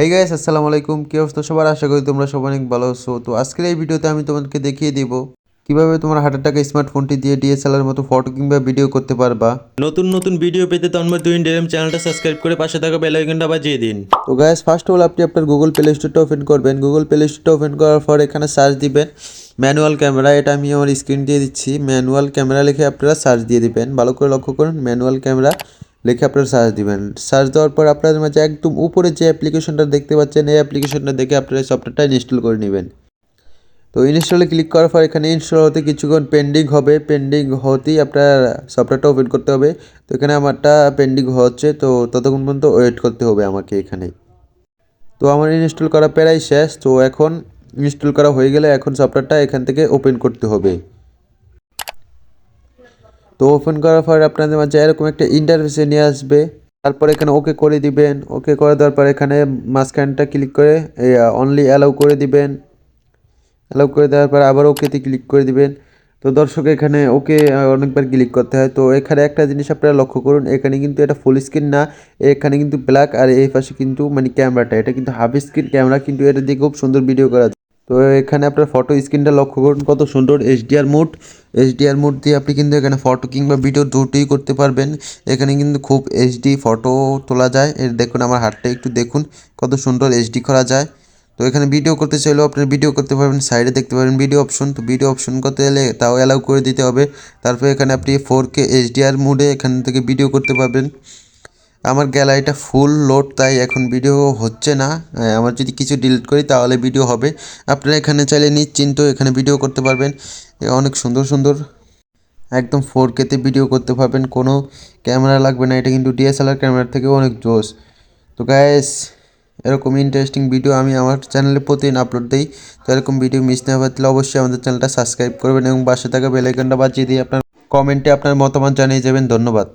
Hey guys আসসালামু আলাইকুম। কি অবস্থা সবার? আশা করি তোমরা সবাই অনেক ভালো আছো। তো আজকের এই ভিডিওতে আমি তোমাদেরকে দেখিয়ে দিব কীভাবে তোমার হাজার টাকা স্মার্টফোনটি দিয়ে ডিএসএলআর মতো ফটো কিংবা ভিডিও করতে পারবা। নতুন নতুন ভিডিও পেতে তন্ময় দুই ডেরাম চ্যানেলটা সাবস্ক্রাইব করে পাশে থাকা বেল আইকনটা বাজিয়ে দিন। তো গাইস ফার্স্ট অল আপনি আপনার গুগল প্লে স্টোরটা ওপেন করবেন। গুগল প্লে স্টোরটা ওপেন করার পর এখানে সার্চ দিবেন ম্যানুয়াল ক্যামেরা এটা আমি আমার স্ক্রিন দিয়ে দিচ্ছি। ম্যানুয়াল ক্যামেরা লিখে আপনারা সার্চ দিয়ে দিবেন। ভালো করে লক্ষ্য করুন ম্যানুয়াল ক্যামেরা লিখে আপনারা সার্চ দিবেন। সার্চ দেওয়ার পর আপনাদের মাঝে একদম উপরে যে অ্যাপ্লিকেশনটা দেখতে পাচ্ছেন, এই অ্যাপ্লিকেশনটা দেখে আপনারা সফটওয়্যারটা ইনস্টল করে নেবেন। তো ইনস্টলে ক্লিক করার পর এখানে ইনস্টল হতে কিছুক্ষণ পেন্ডিং হবে। পেন্ডিং হতেই আপনার সফটওয়্যারটা ওপেন করতে হবে। তো এখানে আমারটা পেন্ডিং হচ্ছে, তো ততক্ষণ পর্যন্ত ওয়েট করতে হবে আমাকে এখানে। তো আমার ইনস্টল করা প্রায় শেষ। তো এখন ইনস্টল করা হয়ে গেলে এখন সফটওয়্যারটা এখান থেকে ওপেন করতে হবে। তো ওপেন করার পর আপনাদের মাঝে এরকম একটা ইন্টারফেসে নিয়ে আসবে। তারপর এখানে ওকে করে দিবেন। ওকে করে দেওয়ার পর এখানে মাঝখানটা ক্লিক করে অনলি অ্যালাউ করে দিবেন। অ্যালাউ করে দেওয়ার পর আবার ওকেতে ক্লিক করে দিবেন। তো দর্শক, এখানে ওকে অনেকবার ক্লিক করতে হয়। তো এখানে একটা জিনিস আপনারা লক্ষ্য করুন, এখানে কিন্তু এটা ফুল স্ক্রিন না। এখানে কিন্তু ব্ল্যাক আর এই পাশে কিন্তু মানে ক্যামেরাটা এটা কিন্তু হাফ স্ক্রিন ক্যামেরা কিন্তু এটা দিয়ে খুব সুন্দর ভিডিও করা তো এখানে আপনার ফটো স্ক্রিনটা লক্ষ্য করুন, কত সুন্দর এইচডিআর মোড এইচডিআর মোড দিয়ে আপনি কিন্তু এখানে ফটো কিংবা ভিডিও দুটোই করতে পারবেন। এখানে কিন্তু খুব এইচডি ফটো তোলা যায়। এর দেখুন, আমার হাতটা একটু দেখুন, কত সুন্দর এইচডি করা যায়। তো এখানে ভিডিও করতে চাইলেও আপনি ভিডিও করতে পারবেন সাইডে দেখতে পারবেন ভিডিও অপশন তো ভিডিও অপশন করতে গেলে তাও অ্যালাউ করে দিতে হবে। তারপরে এখানে আপনি ফোর কে এইচডিআর মোডে এখান থেকে ভিডিও করতে পারবেন। আমার গ্যালারিটা ফুল লোড তাই এখন ভিডিও হচ্ছে না। হ্যাঁ, আমার যদি কিছু ডিলিট করি তাহলে ভিডিও হবে। আপনারা এখানে চাইলে নিশ্চিন্ত এখানে ভিডিও করতে পারবেন। অনেক সুন্দর সুন্দর। একদম ফোর কেতে ভিডিও করতে পারবেন। কোনো ক্যামেরা লাগবে না। এটা কিন্তু ডিএসএলআর ক্যামেরার থেকেও অনেক জোস। তো গ্যাস এরকম ইন্টারেস্টিং ভিডিও আমি আমার চ্যানেলে প্রতিদিন আপলোড দিই। তো এরকম ভিডিও মিস না তাহলে অবশ্যই আমাদের চ্যানেলটা সাবস্ক্রাইব করবেন এবং পাশে থাকা বেলাইকনটা বাজিয়ে দিয়ে আপনার কমেন্টে আপনার মতামত জানিয়ে যাবেন। ধন্যবাদ।